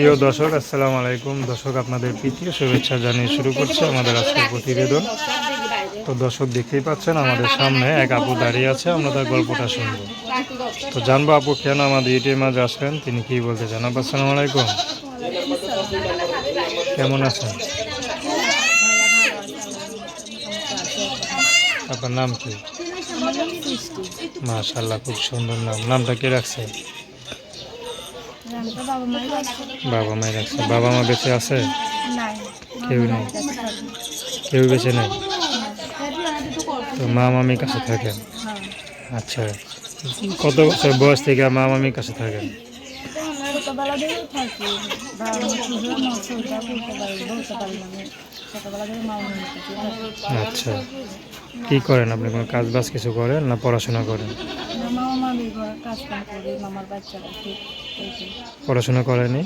প্রিয় দর্শক, আসসালামু আলাইকুম। দর্শক, আপনাদের প্রীতীয় শুভেচ্ছা জানিয়ে শুরু করছে আমাদের আজকের প্রতিবেদন। তো দর্শক, দেখতেই পাচ্ছেন, আমাদের সামনে এক আপু দাঁড়িয়ে আছে, আমরা তার গল্পটা শুনব। তো জানব আপু, কেন আমাদের ইউটিউবের মাঝে আসলেন তিনি কি বলতে চান আপু আসসালামু আলাইকুম। কেমন আছেন? আপনার নাম কি? মাশাল্লাহ খুব সুন্দর নাম। নামটা কে রাখছে? বাবা মায়ের রাখছে বাবা মা বেঁচে আছে? কেউ নেই? কেউ বেঁচে নেই? তো মা মামির কাছে থাকেন? আচ্ছা। কত বছর বয়স থেকে মা মামির কাছে থাকেন? আচ্ছা। কি করেন আপনি? কোনো কাজ বাজ কিছু করেন না পড়াশোনা করেন? কাজ কাম করি মামার বাচ্চারা ঠিক এই যে। পড়াশোনা করেনি?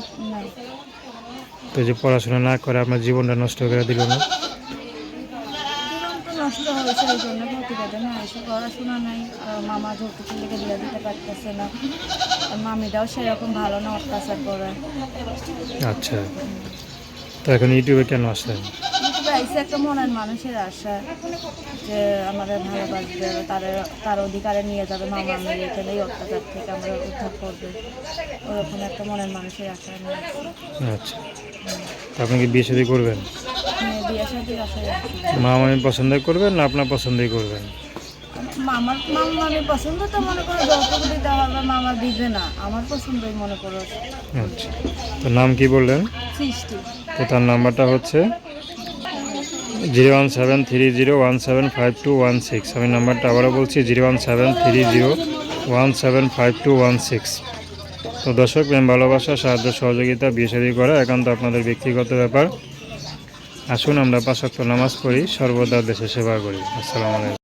তো যে পড়াশোনা না করে আপনার জীবনটা নষ্ট করে দিল না? নষ্ট হয়েছে এই জন্য প্রতিবেদনে এসে পড়াশোনা নাই। আর মামা লেগে দিয়ে দিতে পারতেছে না মামিরাও সেরকম ভালো না অত্যাচার করে। আচ্ছা। তো এখন ইউটিউবে কেন আসলেন? আইসে একটা মনের মানুষের আশা যে আমাদের ভালোবাসবে তার তার অধিকারে নিয়ে যাবে মামা আমি এখানে এই অত্যাচার থেকে আমরা উদ্ধার করবে। ওরকম একটা মনের মানুষের আশা নিয়ে আচ্ছা। আপনি কি বিয়ে শাদী করবেন? বিয়ে শাদির মামি পছন্দ করবেন না আপনার পছন্দই করবেন? মামার মামা আমি পছন্দ তো মনে করো যৌতুক দিতে হবে মামা দিবে না। আমার পছন্দই মনে করো। আচ্ছা। তো নাম কি বললেন? সৃষ্টি। তো তার নাম্বারটা হচ্ছে? Zero one seven three zero one seven five two one six. আমি নাম্বারটা আবারও বলছি, zero one seven three zero one seven five two one six. তো দর্শক, প্রেম, ভালোবাসা, সাহায্য, সহযোগিতা, বিয়ে করা একান্ত আপনাদের ব্যক্তিগত ব্যাপার। আসুন, আমরা পাশাক্ত নামাজ পড়ি, সর্বদা দেশে সেবা করি। আসসালামু আলাইকুম।